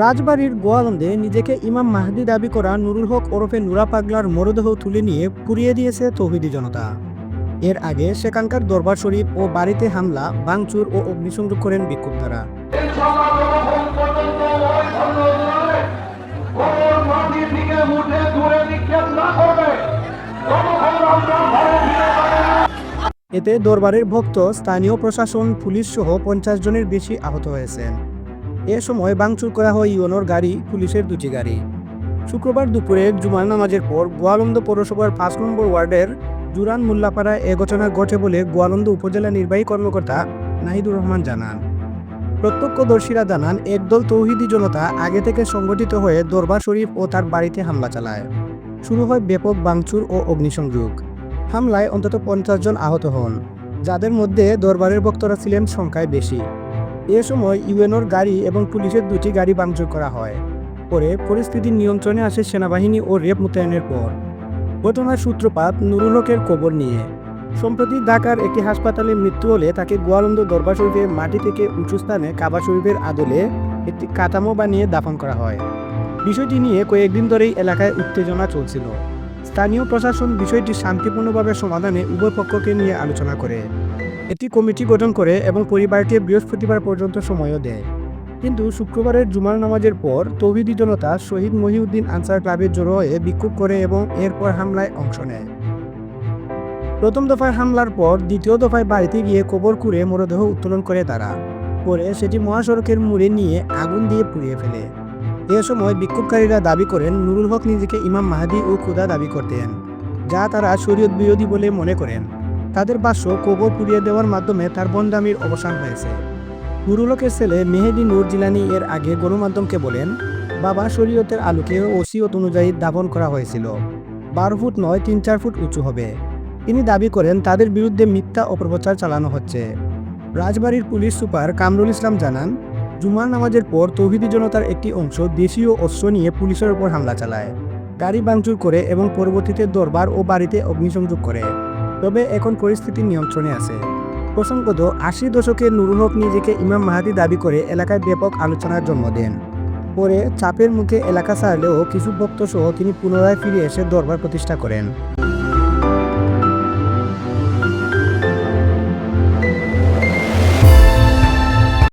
রাজবাড়ির গোয়ালন্দে নিজেকে ইমাম মাহদি দাবি করা নুরুল হক ওরফে নুরা পাগলার মরদেহ তুলে নিয়ে পুড়িয়ে দিয়েছে তৌহিদি জনতা। এর আগে সেখানকার দরবার শরীফ ও বাড়িতে হামলা, ভাঙচুর ও অগ্নিসংযোগ করেন বিক্ষুব্ধরা। এতে দরবারের ভক্ত, স্থানীয় প্রশাসন, পুলিশ সহ পঞ্চাশ জনের বেশি আহত হয়েছেন। এ সময় ভাঙচুর করা হয় ইউনোর গাড়ি, পুলিশের দুটি গাড়ি। শুক্রবার দুপুরে জুমার নামাজের পর গোয়ালন্দ পৌরসভার পাঁচ নম্বর ওয়ার্ডের জুরান মোল্লাপাড়ায় এ ঘটনা ঘটে বলে গোয়ালন্দ উপজেলা নির্বাহী কর্মকর্তা নাহিদুর রহমান জানান। প্রত্যক্ষদর্শীরা জানান, একদল তৌহিদি জনতা আগে থেকে সংগঠিত হয়ে দরবার শরীফ ও তার বাড়িতে হামলা চালায়। শুরু হয় ব্যাপক ভাঙচুর ও অগ্নিসংযোগ। হামলায় অন্তত পঞ্চাশ জন আহত হন, যাদের মধ্যে দরবারের ভক্তরা ছিলেন সংখ্যায় বেশি। এ সময় ইউএনওর গাড়ি এবং পুলিশের দুটি গাড়ি ভাঙচুর করা হয়। পরে পরিস্থিতি নিয়ন্ত্রণে আসে সেনাবাহিনী ও রেপ মোতায়েনের পর। ঘটনার সূত্রপাত নুরুল হকের কবর নিয়ে। সম্প্রতি ঢাকার একটি হাসপাতালে মৃত্যু হলে তাকে গোয়ালন্দ দরবার শরীফের মাটি থেকে উঁচু স্থানে কাবা শরীফের আদলে একটি কাঠামো বানিয়ে দাফন করা হয়। বিষয়টি নিয়ে কয়েকদিন ধরেই এলাকায় উত্তেজনা চলছিল। স্থানীয় প্রশাসন বিষয়টি শান্তিপূর্ণভাবে সমাধানে উভয় পক্ষকে নিয়ে আলোচনা করে। একটি কমিটি গঠন করে এবং পরিবারকে বৃহস্পতিবার পর্যন্ত সময়ও দেয়। কিন্তু শুক্রবারের জুমার নামাজের পর তৌহিদি জনতা শহীদ মহিউদ্দিন আনসার ক্লাবে জড়ো হয়ে বিক্ষোভ করে এবং এরপর হামলায় অংশ নেয়। প্রথম দফায় হামলার পর দ্বিতীয় দফায় বাড়িতে গিয়ে কবর কুড়ে মরদেহ উত্তোলন করে তারা। পরে সেটি মহাসড়কের মুড়ে নিয়ে আগুন দিয়ে পুড়িয়ে ফেলে। এ সময় বিক্ষোভকারীরা দাবি করেন, নুরুল হক নিজেকে ইমাম মাহাদি ও খুদা দাবি করতেন, যা তারা শরীয়ত বিরোধী বলে মনে করেন। তাদের ভাষ্য কবর পুড়িয়ে দেওয়ার মাধ্যমে তার বন্দামির অবসান হয়েছে। নুরুল হকের ছেলে মেহেদি নূর জিলানি এর আগে গণমাধ্যমকে বলেন, বাবা শরীয়তের আলোকে ওসিয়ত অনুযায়ী দাফন করা হয়েছিল। বারো ফুট নয়, তিন চার ফুট উঁচু হবে। তিনি দাবি করেন, তাদের বিরুদ্ধে মিথ্যা অপপ্রচার চালানো হচ্ছে। রাজবাড়ির পুলিশ সুপার কামরুল ইসলাম জানান জুমার নামাজের পর তৌহিদি জনতার একটি অংশ দেশীয় অস্ত্র নিয়ে পুলিশের উপর হামলা চালায়। গাড়ি ভাঙচুর করে এবং পরবর্তীতে দরবার ও বাড়িতে অগ্নিসংযোগ করে। তবে এখন পরিস্থিতি নিয়ন্ত্রণে আছে। প্রসঙ্গত, আশি দশকে নুরুল হক নিজেকে ইমাম মাহাদি দাবি করে এলাকায় ব্যাপক আলোচনার জন্ম দেন। পরে চাপের মুখে এলাকা ছাড়লেও কিছু ভক্ত সহ তিনি পুনরায় ফিরে এসে দরবার প্রতিষ্ঠা করেন।